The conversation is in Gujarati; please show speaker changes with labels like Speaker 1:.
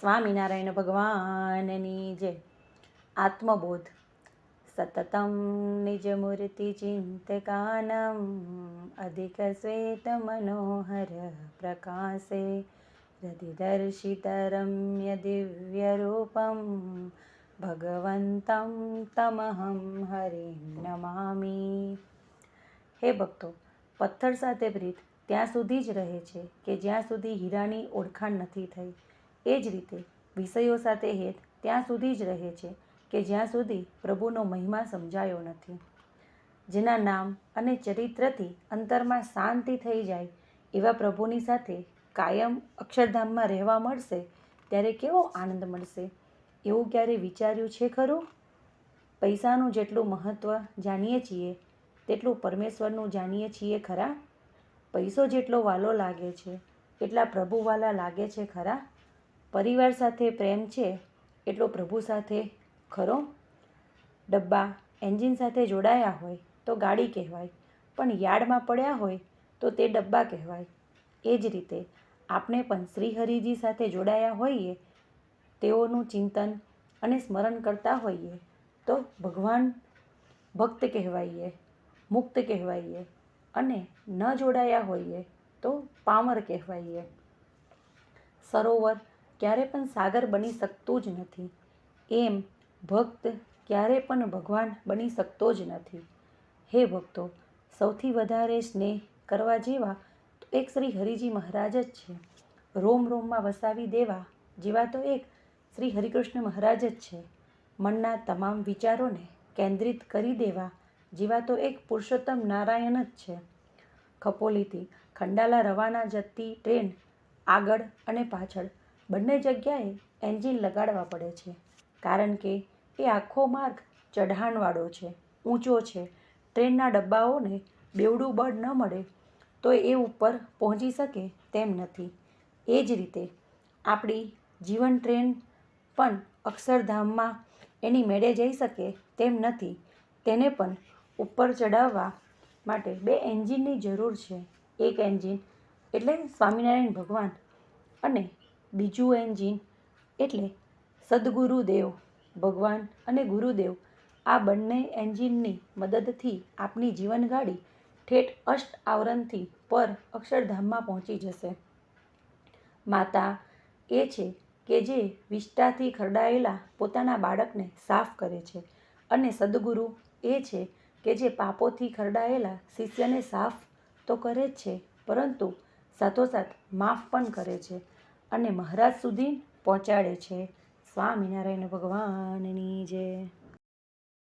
Speaker 1: સ્વામિનારાયણ ભગવાનની જય આત્મબોધ, સતતમ નિજમૂર્તિ ચિંતકાનમ, અધિક શ્વેત મનોહર પ્રકાશે હૃદિદર્શિત રમ્ય દિવ્યરૂપમ ભગવંતમ તમહં હરિ નમામી. હે ભક્તો, પથ્થર સાથે પ્રીત, ત્યાં સુધી જ રહે છે કે જ્યાં સુધી હીરાની ઓળખાણ નથી થઈ. એ જ રીતે વિષયો સાથે હેત ત્યાં સુધી જ રહે છે કે જ્યાં સુધી પ્રભુનો મહિમા સમજાયો નથી. જેના નામ અને ચરિત્રથી અંતરમાં શાંતિ થઈ જાય એવા પ્રભુની સાથે કાયમ અક્ષરધામમાં રહેવા મળશે ત્યારે કેવો આનંદ મળશે? એવું ક્યારે વિચાર્યું છે ખરું? પૈસાનું જેટલું મહત્ત્વ જાણીએ છીએ, તેટલું પરમેશ્વરનું જાણીએ છીએ ખરા? પૈસો જેટલો વાલો લાગે છે, એટલા પ્રભુવાલા લાગે છે ખરા? પરિવાર સાથે પ્રેમ છે એટલો પ્રભુ સાથે ખરો? ડબ્બા, એન્જિન સાથે જોડાયા હોય તો ગાડી કહેવાય, પણ યાર્ડમાં પડ્યા હોય તો તે ડબ્બા કહેવાય. એ જ રીતે આપણે પણ શ્રીહરિજી સાથે જોડાયા હોઈએ, તેઓનું ચિંતન અને સ્મરણ કરતા હોઈએ તો ભગવાન ભક્ત કહેવાઈએ, મુક્ત કહેવાઈએ અને ન જોડાયા હોઈએ તો પામર કહેવાઈએ. સરોવર ક્યારે પણ સાગર બની શકતું જ નથી. એમ ભક્ત ક્યારે પણ ભગવાન બની શકતો જ નથી. હે ભક્તો, સૌથી વધારે સ્નેહ કરવા જેવા તો એક શ્રી હરિજી મહારાજ જ છે. રોમ રોમમાં વસાવી દેવા જેવા તો એક શ્રી હરિકૃષ્ણ મહારાજ જ છે. મનના તમામ વિચારોને કેન્દ્રિત કરી દેવા જેવા તો એક પુરુષોત્તમ નારાયણ જ છે. ખપોલીથી ખંડાલા રવાના જતી ટ્રેન આગળ અને પાછળ બંને જગ્યાએ એન્જિન લગાડવા પડે છે, કારણ કે એ આખો માર્ગ ચઢાણવાળો છે, ઊંચો છે. ટ્રેનના ડબ્બાઓને બેવડું બળ ન મળે તો એ ઉપર પહોંચી શકે તેમ નથી. એ જ રીતે આપણી જીવન ટ્રેન પણ અક્ષરધામમાં એની મેળે જઈ શકે તેમ નથી. તેને પણ ઉપર ચડાવવા માટે બે એન્જિનની જરૂર છે. એક એન્જિન એટલે સ્વામિનારાયણ ભગવાન અને બીજું એન્જિન એટલે સદગુરુદેવ, ભગવાન અને ગુરુદેવ આ બંને એન્જિનની મદદથી આપની જીવનગાડી ઠેઠ અષ્ટ આવરણથી પર અક્ષરધામમાં પહોંચી જશે. માતા એ છે કે જે વિષ્ટાથી ખરડાયેલા પોતાના બાળકને સાફ કરે છે અને સદગુરુ એ છે કે જે પાપોથી ખરડાયેલા શિષ્યને સાફ તો કરે જ છે, પરંતુ સાથોસાથ માફ પણ કરે છે. અને મહારાજ સુધી પહોંચાડે છે. સ્વામિનારાયણ ભગવાનની જય.